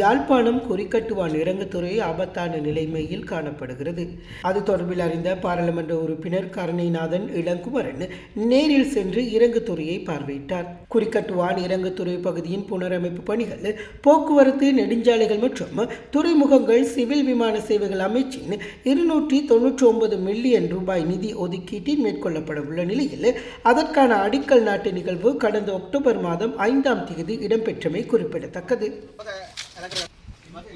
யாழ்ப்பாணம் குறிக்கட்டுவான் இறங்குத்துறை ஆபத்தான நிலைமையில் காணப்படுகிறது. அது தொடர்பில் அறிந்த பாராளுமன்ற உறுப்பினர் கருணைநாதன் இளங்குமரன் நேரில் சென்று இறங்குத்துறையை பார்வையிட்டார். குறிக்கட்டுவான் இறங்குத்துறை பகுதியின் புனரமைப்பு பணிகள் போக்குவரத்து நெடுஞ்சாலைகள் மற்றும் துறைமுகங்கள் சிவில் விமான சேவைகள் அமைச்சின் இருநூற்றி தொன்னூற்றி ஒன்பது மில்லியன் ரூபாய் நிதி ஒதுக்கீட்டில் மேற்கொள்ளப்பட உள்ள நிலையில் அதற்கான அடிக்கல் நாட்டு நிகழ்வு கடந்த அக்டோபர் மாதம் ஐந்தாம் தேதி இடம்பெற்றமை குறிப்பிடத்தக்கது.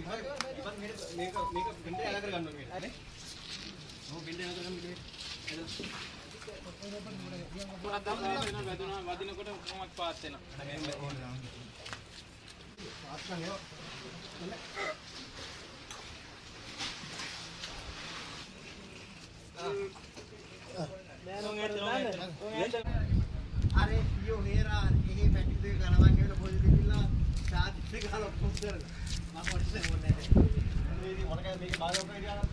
ඉතින් මේක මේක බෙන්ඩේ අලග කරගන්න ඕනේ කියලා නේ. ඔව් බෙන්ඩේ අලග කරගන්න මේක. මොකක්ද දාන්න වැදුනා වදිනකොට කොහොමද පාස් වෙනවා. මේක පාස් නම් ඒක. අර යෝ හේරා එහෙ පැටි දෙක ගලවන්නේ වෙන පොඩි දෙකilla మాకు వచ్చింది బాగా ఉపయోగించాలి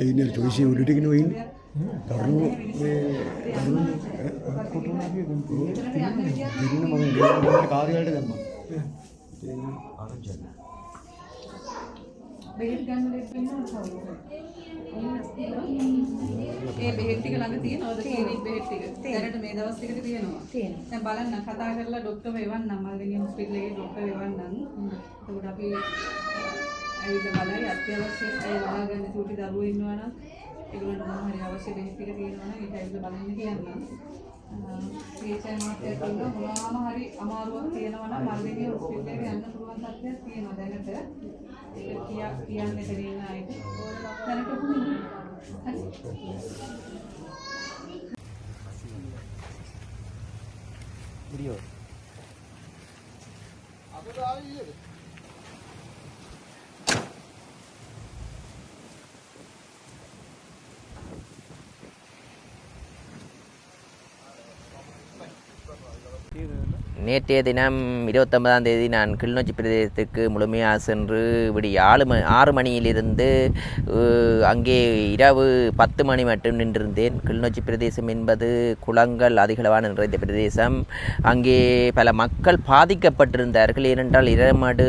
കഴിഞ്ഞാൽ ചോദിച്ചു ഉരുട്ടിക്കിന് പോയി തുടർന്ന് തുടർന്ന് കാറുകാരുടെ തമ്മ ആറഞ്ചല്ല ඒ බෙහෙත් ටික ළඟ තියෙනවද ක්ලිනික් බෙහෙත් ටික? දැනට මේ දවස් ටිකට තියෙනවා. තියෙනවා. දැන් බලන්න කතා කරලා ડોක්ටර් වෙවන්නම් මල්ගිනිය හොස්පිටලේ ડોක්ටර් වෙවන්නම්. එතකොට අපි ඇවිල්ලා බලයි අත්‍යවශ්‍ය අය බලාගන්න චූටි දරුවෝ ඉන්නවා නම් ඒගොල්ලන්ට මොනවා හරි අවශ්‍ය බෙහෙත් ටික තියෙනවා නම් ඒක ඇවිල්ලා බලන්න කියන්නම්. ඒචයි මාත්‍යත් කියනවා මොනවාම හරි අමාරුවක් තියෙනවා නම් මල්ගිනි හොස්පිටල් එකට යන්න පුළුවන් තත්ත්වයක් තියෙනවා දැනට. ඒක කියා කියන්න දෙන්න ආයිත් දැනට හරි நேற்றைய தினம் இருபத்தொன்பதாம் தேதி நான் கிளிநொச்சி பிரதேசத்துக்கு முழுமையாக சென்று இப்படி ஆறு மணி ஆறு மணியிலிருந்து அங்கே இரவு பத்து மணி மட்டும் நின்றிருந்தேன். கிளிநொச்சி பிரதேசம் என்பது குளங்கள் அதிகளவான நிறைந்த பிரதேசம். அங்கே பல மக்கள் பாதிக்கப்பட்டிருந்தார்கள். ஏனென்றால் இரமடு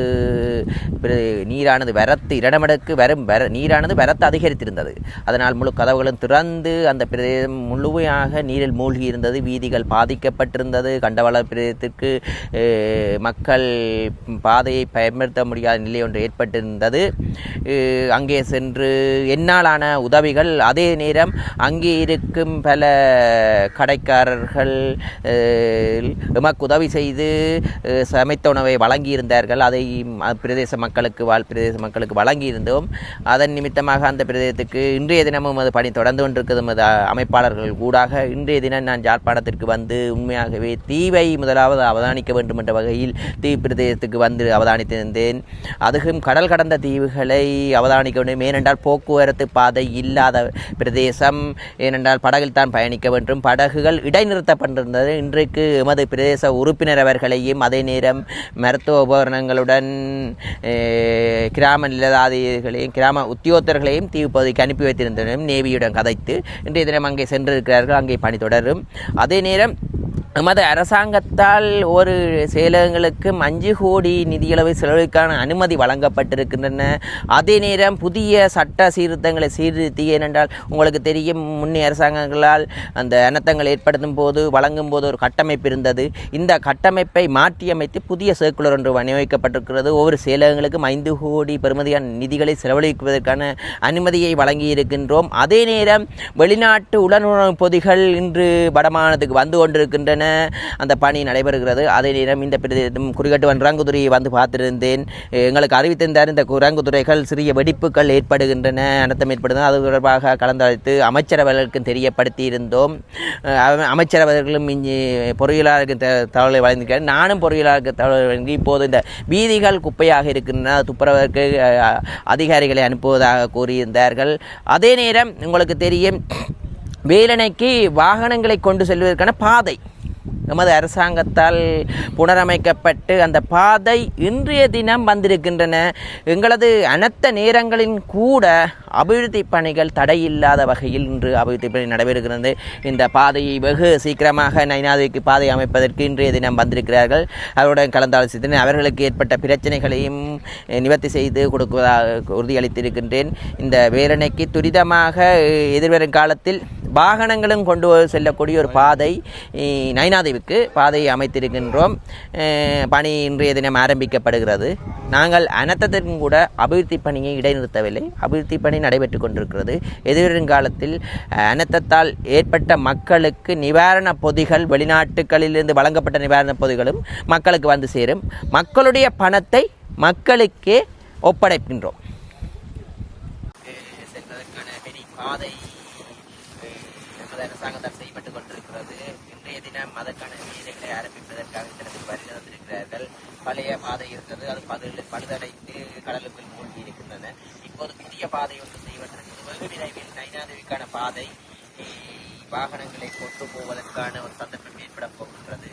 நீரானது வரத்து இரடமடுக்கு வரும் வர நீரானது வரத்து அதிகரித்திருந்தது. அதனால் முழு கதவுகளும் திறந்து அந்த பிரதேசம் முழுமையாக நீரில் மூழ்கி இருந்தது வீதிகள் பாதிக்கப்பட்டிருந்தது. கண்டவள பிரதேசத்திற்கு அளவிற்கு மக்கள் பாதையை பயன்படுத்த முடியாத நிலை ஒன்று ஏற்பட்டிருந்தது. அங்கே சென்று என்னாலான உதவிகள். அதே நேரம் அங்கே இருக்கும் பல கடைக்காரர்கள் எமக்கு உதவி செய்து சமைத்த உணவை வழங்கியிருந்தார்கள். அதை பிரதேச மக்களுக்கு வாழ் பிரதேச மக்களுக்கு வழங்கியிருந்தோம். அதன் நிமித்தமாக அந்த பிரதேசத்துக்கு இன்றைய தினமும் அது பணி தொடர்ந்து கொண்டிருக்கிறது. அமைப்பாளர்கள் கூடாக இன்றைய தினம் நான் யாழ்ப்பாணத்திற்கு வந்து உண்மையாகவே தீவை முதலாவது அவதானிக்க வேண்டும் என்ற வகையில் தீவு பிரதேசத்துக்கு வந்து அவதானித்திருந்தேன். அதுவும் கடல் கடந்த தீவுகளை அவதானிக்க வேண்டும். ஏனென்றால் போக்குவரத்து பாதை இல்லாத பிரதேசம். ஏனென்றால் படகில் தான் பயணிக்க வேண்டும். படகுகள் இடைநிறுத்தப்பட்டிருந்தது. இன்றைக்கு எமது பிரதேச உறுப்பினர் அவர்களையும் அதே நேரம் மருத்துவ உபகரணங்களுடன் கிராம நிலதாதிகளையும் கிராம உத்தியோகத்தர்களையும் தீவு பகுதிக்கு அனுப்பி வைத்திருந்தனர் நேவியுடன் கதைத்து இன்றைய தினம் அங்கே சென்றிருக்கிறார்கள். அங்கே பணி தொடரும். அதே நேரம் நமது அரசாங்கத்தால் ஒரு செயலகங்களுக்கு அஞ்சு கோடி நிதியளவு செலவுக்கான அனுமதி வழங்கப்பட்டிருக்கின்றன. அதே நேரம் புதிய சட்ட சீர்திருத்தங்களை சீர்திருத்தி ஏனென்றால் உங்களுக்கு தெரியும் முன்னே அரசாங்கங்களால் அந்த அனர்த்தங்கள் ஏற்படுத்தும் போது வழங்கும் போது ஒரு கட்டமைப்பு இருந்தது. இந்த கட்டமைப்பை மாற்றியமைத்து புதிய சர்க்குலர் ஒன்று விநியோகிக்கப்பட்டிருக்கிறது ஒவ்வொரு செயலகங்களுக்கும் ஐந்து கோடி பெறுமதியான நிதிகளை செலவழிப்பதற்கான அனுமதியை வழங்கி இருக்கின்றோம் அதே நேரம் வெளிநாட்டு உடனுறவு பொதிகள் இன்று வடமானத்துக்கு வந்து கொண்டிருக்கின்றன. அந்த பணி நடைபெறுகிறது? அதே நேரம் இந்த பிரதேசம் குறிகட்டுவன் ரங்குதுறையை வந்து பார்த்திருந்தேன். எங்களுக்கு அறிவித்திருந்தார் இந்த குரங்குதுறைகள் சிறிய வெடிப்புகள் ஏற்படுகின்றன அனர்த்தம் ஏற்படுகிறது அது தொடர்பாக கலந்தழைத்து அமைச்சரவர்களுக்கும் தெரியப்படுத்தி இருந்தோம் அமைச்சரவர்களும் இஞ்சி பொறியியலாளருக்கு த- தகவலை வழங்கியிருக்கிறார். நானும் பொறியியலாளருக்கு தகவலை வழங்கி இப்போது இந்த வீதிகள் குப்பையாக இருக்கின்றன. துப்புரவதற்கு அதிகாரிகளை அனுப்புவதாக கூறியிருந்தார்கள். அதே நேரம் உங்களுக்கு தெரியும் வேலணைக்கு வாகனங்களை கொண்டு செல்வதற்கான பாதை. எமது அரசாங்கத்தால் புனரமைக்கப்பட்டு அந்த பாதை இன்றைய தினம் வந்திருக்கின்றன. எங்களது அனைத்த நேரங்களின் கூட அபிவிருத்தி பணிகள் தடையில்லாத வகையில் இன்று அபிவிருத்தி பணி நடைபெறுகிறது. இந்த பாதையை வெகு சீக்கிரமாக நைனாதிக்கு பாதை அமைப்பதற்கு இன்றைய தினம் வந்திருக்கிறார்கள். அவருடன் கலந்தாலோசித்தேன் அவர்களுக்கு ஏற்பட்ட பிரச்சனைகளையும் நிவர்த்தி செய்து கொடுக்குவதாக உறுதியளித்திருக்கின்றேன். இந்த வேலனைக்கு துரிதமாக எதிர்வரும் காலத்தில் வாகனங்களும் கொண்டு செல்லக்கூடிய ஒரு பாதை அஹ், நைனாதேவிக்கு பாதையை அமைத்திருக்கின்றோம். பணி இன்றைய தினம் ஆரம்பிக்கப்படுகிறது. நாங்கள் அனர்த்தத்திற்கும் கூட அபிவிருத்தி பணியை இடைநிறுத்தவில்லை. அபிவிருத்தி பணி நடைபெற்று கொண்டிருக்கிறது. எதிர்காலத்தில் அஹ், அனர்த்தத்தால் ஏற்பட்ட மக்களுக்கு நிவாரண பொதிகள் வெளிநாட்டுகளிலிருந்து வழங்கப்பட்ட நிவாரண பொதிகளும் மக்களுக்கு வந்து சேரும். மக்களுடைய பணத்தை மக்களுக்கே ஒப்படைக்கின்றோம். பாதை நமது அரசாங்கத்தால் கொண்டிருக்கிறது இன்றைய தினம் அதற்கான வேலைகளை ஆரம்பிப்பதற்காக வருகை வந்திருக்கிறார்கள் பழைய பாதை இருந்தது அது பது பழுதடைந்து கடலுக்குள் மூழ்கி ஒரு இப்போது புதிய பாதை ஒன்று செய்வதற்கு வெகு விரைவில் நைனாதேவிக்கான பாதை. வாகனங்களை கொண்டு போவதற்கான ஒரு சந்தர்ப்பம் ஏற்பட போகின்றது.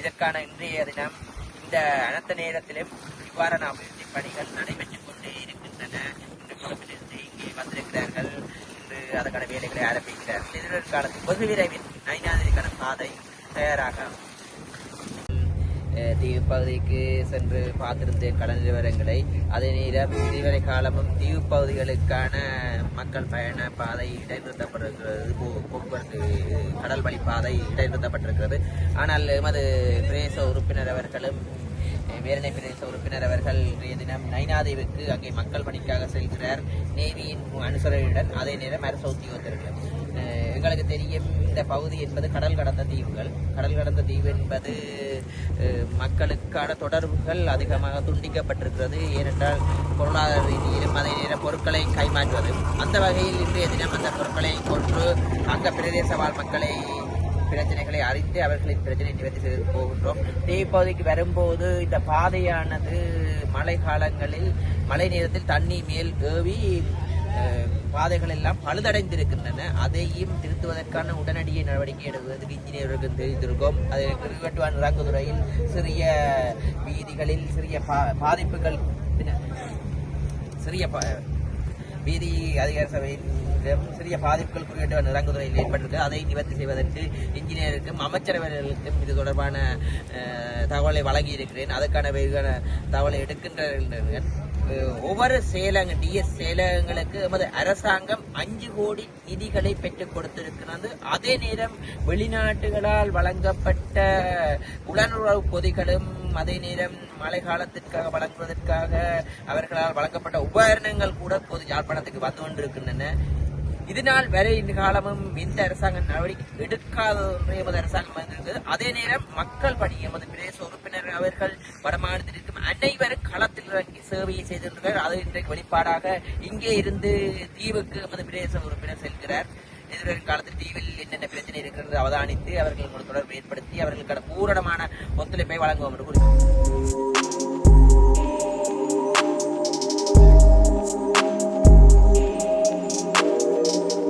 இதற்கான இன்றைய தினம் இந்த அனைத்த நேரத்திலும் இவ்வாறான அபிவிருத்தி பணிகள் நடைபெற்றுக் கொண்டே இருக்கின்றன. இன்று கொழும்பிலிருந்து இங்கே வந்திருக்கிறார்கள். இன்று அதற்கான வேலைகளை ஆரம்பிக்கிறார்கள். எதிர்காலத்தில் வெகு விரைவில் நைனாதேவிக்கான பாதை தயாராக தீவு பகுதிக்கு சென்று பார்த்திருந்தேன் கடல் நிலவரங்களை அதே நேரம் இதுவரை காலமும் தீவு பகுதிகளுக்கான மக்கள் பயண பாதை இடைநிறுத்தப்பட்டிருக்கிறது. போக்குவரத்து கடல் வழி பாதை இடைநிறுத்தப்பட்டிருக்கிறது. ஆனால் எமது பிரதேச உறுப்பினர் அவர்களும் அஹ், பிரதேச உறுப்பினர் அவர்கள் இன்றைய தினம் நைனாதேவுக்கு அங்கே மக்கள் பணிக்காக செல்கிறார். நேவியின் அனுசரணையுடன் அதே நேரம் அரசு உத்தியோகத்தர்களும் எங்களுக்கு தெரியும் இந்த பகுதி என்பது கடல் கடந்த தீவுகள். கடல் கடந்த தீவு என்பது மக்களுக்கான தொடர்புகள் அதிகமாக துண்டிக்கப்பட்டிருக்கிறது. ஏனென்றால் பொருளாதார ரீதியிலும் அதே நேரம் பொருட்களை கைமாற்றுவது. அந்த வகையில் இன்றைய தினம் அந்த பொருட்களை கொன்று அங்க பிரதேச வாழ் மக்களை பிரச்சனைகளை அறிந்து அவர்களின் பிரச்சனை நிவர்த்தி செய்து போகின்றோம். பகுதிக்கு வரும்போது இந்த பாதையானது மழை காலங்களில் மழை நேரத்தில் தண்ணி மேல் ஏவி பாதைகள் எல்லாம் பழுதடைந்திருக்கின்றன. அதையும் திருத்துவதற்கான உடனடிய நடவடிக்கை எடுப்பதற்கு இன்ஜினியர்களுக்கு தெரிந்திருக்கும் அது கிருகட்டுவான் ரங்குதுறையில் சிறிய வீதிகளில் சிறிய பா- பாதிப்புகள் சிறிய வீதி அதிகார சபையின் சிறிய பாதிப்புகள் குறிப்பிட்ட இறங்குதுறையில் ஏற்பட்டிருக்கு. அதை நிவர்த்தி செய்வதற்கு இன்ஜினியருக்கும் அமைச்சரவர்களுக்கும் இது தொடர்பான தகவலை வழங்கி இருக்கிறேன் அதற்கான வெகுவான தகவலை எடுக்கின்றனர் ஒவ்வொரு செயலக டிஎஸ் செயலகங்களுக்கு எமது அரசாங்கம் அஞ்சு கோடி நிதிகளை பெற்றுக் கொடுத்திருக்கிறது. அதே நேரம் வெளிநாட்டுகளால் வழங்கப்பட்ட உடனுறவு பொதிகளும் அதே நேரம் மழை காலத்திற்காக வழங்குவதற்காக அவர்களால் வழங்கப்பட்ட உபகரணங்கள் கூட பொது யாழ்ப்பாணத்துக்கு வந்து கொண்டிருக்கின்றன. இதனால் வரை இந்த காலமும் இந்த அரசாங்கம் நடவடிக்கை எடுக்காத ஒன்று எமது அரசாங்கம் வந்திருக்கிறது அதே நேரம் மக்கள் பணி எமது பிரதேச உறுப்பினர் அவர்கள் வடமாநிலத்தில் இருக்கும் அனைவரும் களத்தில் இறங்கி சேவையை செய்திருக்கிறார். அது இன்றைக்கு வெளிப்பாடாக இங்கே இருந்து தீவுக்கு எமது பிரதேச உறுப்பினர் செல்கிறார். எதிர்வரும் காலத்தில் தீவில் என்னென்ன பிரச்சனை இருக்கிறது அவதானித்து அவர்கள் தொடர்பு ஏற்படுத்தி அவர்களுக்கான பூரணமான ஒத்துழைப்பை வழங்குவோம் என்று கூறுகிறேன்